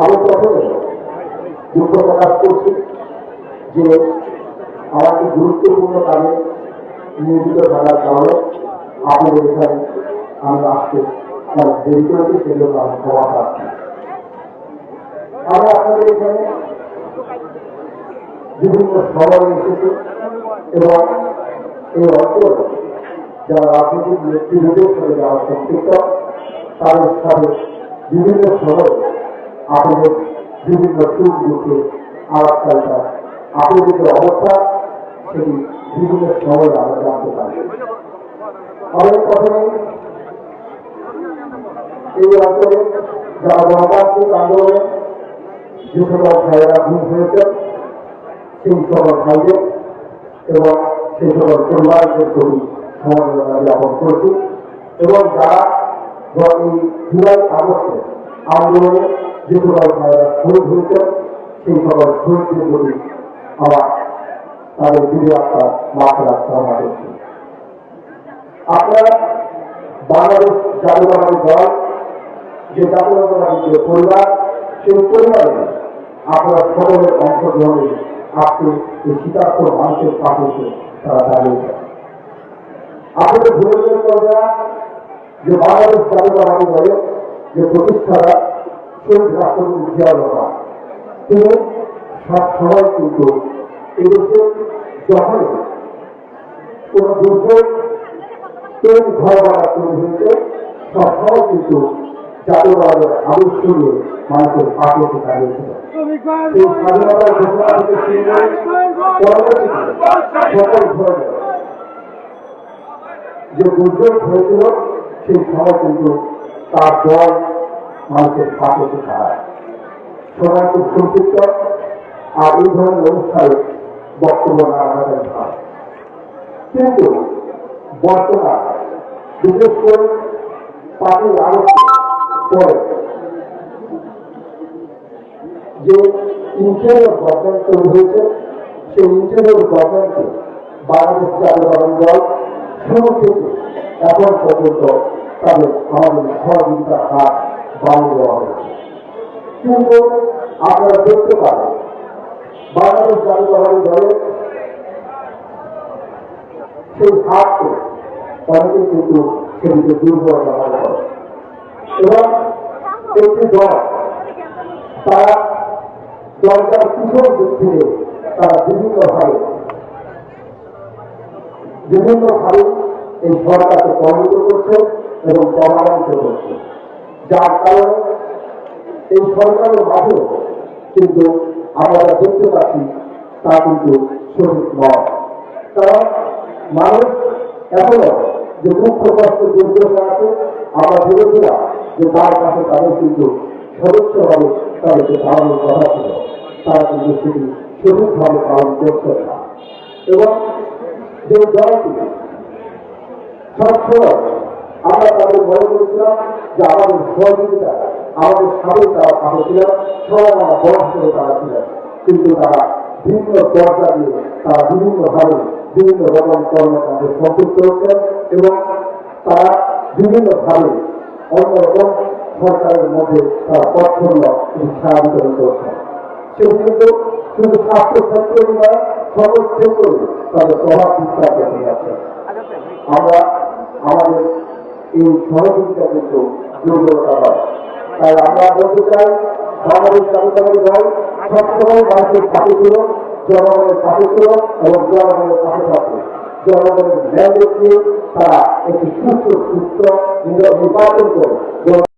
আমি প্রথমে দুঃখ প্রকাশ করছি যে আমাকে গুরুত্বপূর্ণ কাজে নিয়োজিত থাকার কারণে আপনাদের এখানে আমি আসতে দেরি করেছি সেজন্য আমি ক্ষমা চাচ্ছি আমি আপনাদের এখানে বিভিন্ন সময় এসেছি এবং এই অঞ্চলে যারা রাজনৈতিক নেতৃত্বের সাথে যারা সম্পৃক্ত, তাদের সাথে বিভিন্ন সময়ে আপনাদের বিভিন্ন সুখ দুঃখে আলাপচারিতা, আপনাদের যে অবস্থা, সেটি বিভিন্ন সময়ে আমরা জানতে পারি। অনেক প্রথমে এই অঞ্চলে যারা গণতান্ত্রিক আন্দোলনে যে সকল ভাইয়েরা ভূম হয়েছে, সেই সকল ভাইদের এবং সেই সকল পরিবারদের প্রতি সমবেদনা জ্ঞাপন এবং যারা এই জুলাই আগস্টে আন্দোলনে যে সকল ভাইয়েরা শহীদ হয়েছে, সেই সকল শহীদদের প্রতি আমার তাদের বিজয় আত্মা মাথা রাখতে করছি আপনারা বাংলাদেশ জাতীয়তাবাদী দল, যে জাতীয়তাবাদী যে পরিবার, সেই পরিবারে আপনারা সকলের অংশগ্রহণে আজকে এই শীতার্থ মানুষের পাশে তারা দাঁড়িয়েছে আপনাদের ভুলে গেলে যে বাংলাদেশ জাতীয়তাবাদী দলের যে প্রতিষ্ঠাতা শহীদ রাষ্ট্রপতি জিয়া রহমান। তিনি সব সময় কিন্তু এদেশে যখন কোন দুর্যোগ তৈরি ঘর বাড়া তৈরি হয়েছে সবসময় কিন্তু জাতীয়বাদের আদর্শ নিয়ে মানুষের স্বাধীনতার পরবর্তীতে সকল ধরনের যে দুর্যোগ হয়েছিল সেই সময় কিন্তু তার দল মানুষের পাশে এসে সবাই খুব সম্পৃক্ত আর এই ধরনের অনুষ্ঠানে বক্তব্য না রাখাটাই ভালো। কিন্তু বর্তমান বিশেষ করে পার্টির আগস্ট পরে যে ইন্টারিয়র গভর্নমেন্ট তৈরি হয়েছে সেই ইন্টারিয়র গভর্নমেন্টকে বাংলাদেশ দল শুরু থেকে এখন পর্যন্ত তাদের আমাদের সহযোগিতার হাত বাড়িয়ে দেওয়া হয়েছে। কিন্তু আপনারা দেখতে বাংলাদেশ সেই হাতকে অনেকে কিন্তু দুর্বল ব্যবহার করে। এবং একটি দল, তারা দরকার কিশোর দিক থেকে তারা বিভিন্নভাবে বিভিন্নভাবে এই সরকারকে প্রভাবিত করছে এবং প্রভাবিত করছে। যার কারণে এই সরকারের মাঝেও কিন্তু আমরা দেখতে পাচ্ছি, তা কিন্তু সঠিক নয়। কারণ মানুষ এখনও যে দুঃখ কষ্ট দুর্যোগ আছে, আমরা ভেবেছিলাম যে তার কাছে তাদের কিন্তু সদস্য হবে তাদেরকে পালনের কথা ছিল, তারা কিন্তু সেটি সঠিকভাবে পালন করছে না। এবং যে দলটি, সবসময় আমরা তাদের মনে করেছিলাম যে আমাদের সহযোগিতা, আমাদের সাথে তারা পাশে ছিলেন সবাই আমার হিসেবে তারা ছিলেন কিন্তু তারা বিভিন্ন দরজা দিয়ে, তারা বিভিন্নভাবে বিভিন্ন রকম কর্মকাণ্ডে সম্পৃক্ত হচ্ছেন এবং তারা বিভিন্নভাবে অন্যরকম সরকারের মধ্যে তারা পছন্দ বিতরণ করছেন সে কিন্তু শুধু স্বাস্থ্য ক্ষেত্রেই নয় সকল ক্ষেত্রেই তাদের প্রভাব বিস্তার করে যাচ্ছে। আমরা আমাদের এই সহযোগিতা কিন্তু দুর্বলতা হয় তাই আমরা বলতে চাই, বাংলাদেশ জাতীয়তাবাদী দল সবসময় মানুষের পাশে ছিল, জনগণের পাশে ছিল এবং জনগণের পাশে থাকবে। জনগণের ন্যায় তারা একটি সুস্থ সুস্থ, নির্বাচন করে